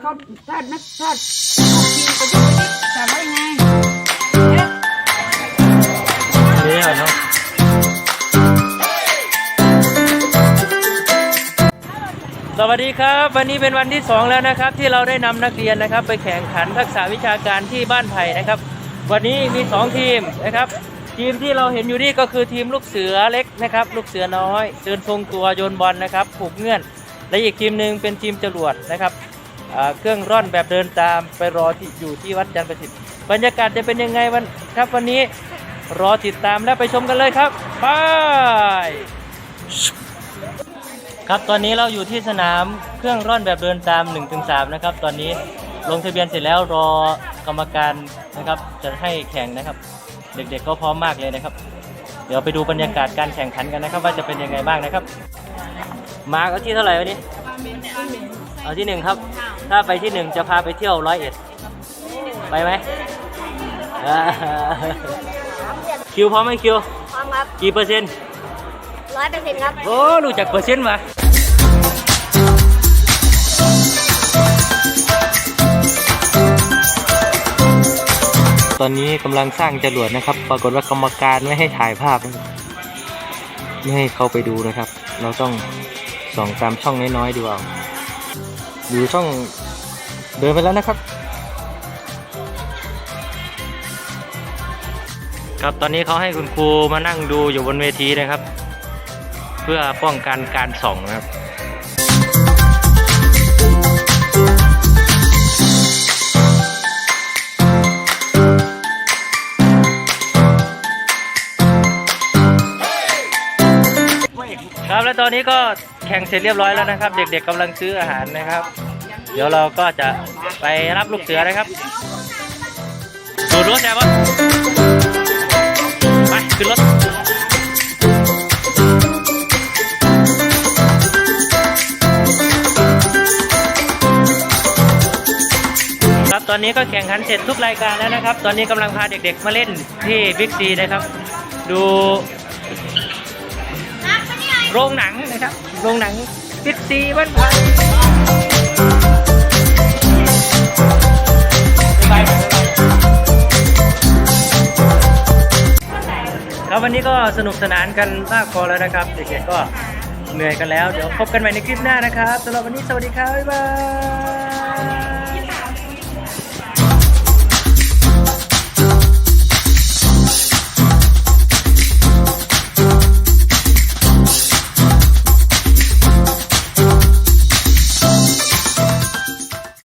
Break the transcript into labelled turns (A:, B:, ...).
A: เขาถ้านักถ้าลูกทีมก็จะไปแต่ว่ายังไงเนี่
B: เหรอเนาะสวัสดีครับ วันนี้เป็นวันที่ 2 แล้วนะครับ ที่เราได้นำนักเรียนนะครับ ไปแข่งขันทักษะวิชาการที่บ้านไผ่นะครับ วันนี้มี 2 ทีมนะครับ ทีมที่เราเห็นอยู่นี่ก็คือทีมลูกเสือเล็กนะครับ ลูกเสือน้อยเดินทรงตัวโยนบอลนะครับ ผูกเงื่อน และอีกทีมหนึ่งเป็นทีมจรวดนะครับ เครื่องร่อนแบบเดินตามไปรอที่อยู่ที่วัดจันทร์ประสิทธิ์บรรยากาศจะเป็นยังไงวันครับวันนี้รอติดตามและไปชมกันเลยครับไปครับตอนนี้เราอยู่ที่สนามเครื่องร่อนแบบเดินตาม 1-3 นะครับ ตอนนี้ลงทะเบียนเสร็จแล้วรอกรรมการนะครับ จะให้แข่งนะครับ เด็กๆก็พร้อมมากเลยนะครับ เดี๋ยวไปดูบรรยากาศการแข่งขันกันนะครับ ว่าจะเป็นยังไงบ้างนะครับ มาร์กเอาที่เท่าไหร่วันนี้เอาที่หนึ่งครับ ถ้าไปที่หนึ่งจะพาไปเที่ยวร้อยเอ็ดไปไหมอ่าคิวพร้อมไหมคิว
C: พร้อมครับ
B: กี่เปอร์เซ็นต์
C: ร้อยเปอร์เซ็นต์ครับ
B: โอ้รู้จักเปอร์เซ็นต์มาตอนนี้กำลังสร้างจรวดนะครับ ปรากฏว่ากรรมการไม่ให้ถ่ายภาพนะครับไม่ให้เข้าไปดูนะครับ เราต้องส่องตามช่องน้อยๆดูเอา ดูช่องเดินไปแล้วนะครับ ครับตอนนี้เขาให้คุณครูมานั่งดูอยู่บนเวทีนะครับ เพื่อป้องกันการส่องนะครับครับและตอนนี้ก็ ข่งเสร็จเรียบร้อยแล้วนะครับ เด็กๆกำลังซื้ออาหารนะครับ เดี๋ยวเราก็จะไปรับลูกเสือนะครับดูรถแซ่บไปขึ้นรถครับตอนนี้ก็แข่งขันเสร็จทุกรายการแล้วนะครับ ตอนนี้กำลังพาเด็กๆมาเล่นที่บิ๊กซีนะครับ ดู โรงหนังนะครับ โรงหนังบิ๊กซีบ้านไผ่บ๊ายบายครับวันนี้ก็สนุกสนานกันมากพอแล้วนะครับ เด็กๆก็เหนื่อยกันแล้ว เดี๋ยวพบกันใหม่ในคลิปหน้านะครับสำหรับวันนี้สวัสดีครับ บ๊ายบาย